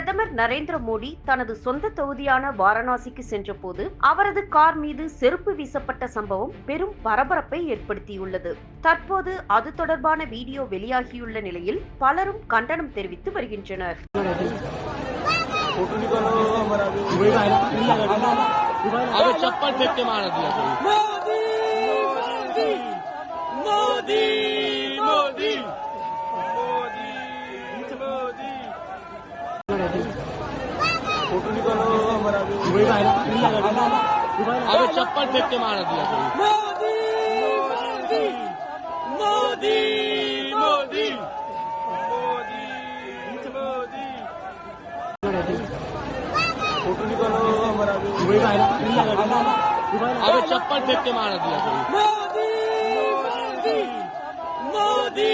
பிரதமர் நரேந்திர மோடி தனது சொந்த தொகுதியான வாரணாசிக்கு சென்றபோது அவரது கார் மீது செருப்பு வீசப்பட்ட சம்பவம் பெரும் பரபரப்பை ஏற்படுத்தியுள்ளது தற்போது அது தொடர்பான வீடியோ வெளியாகியுள்ள நிலையில் பலரும் கண்டனம் தெரிவித்து வருகின்றனர் अबे चप्पल फेंक के मार दिया कोई मोदी मोदी अबे चप्पल फेंक के मार दिया कोई। मोदी मोदी अबे चप्पल फेंक के मार दिया कोई। मोदी मोदी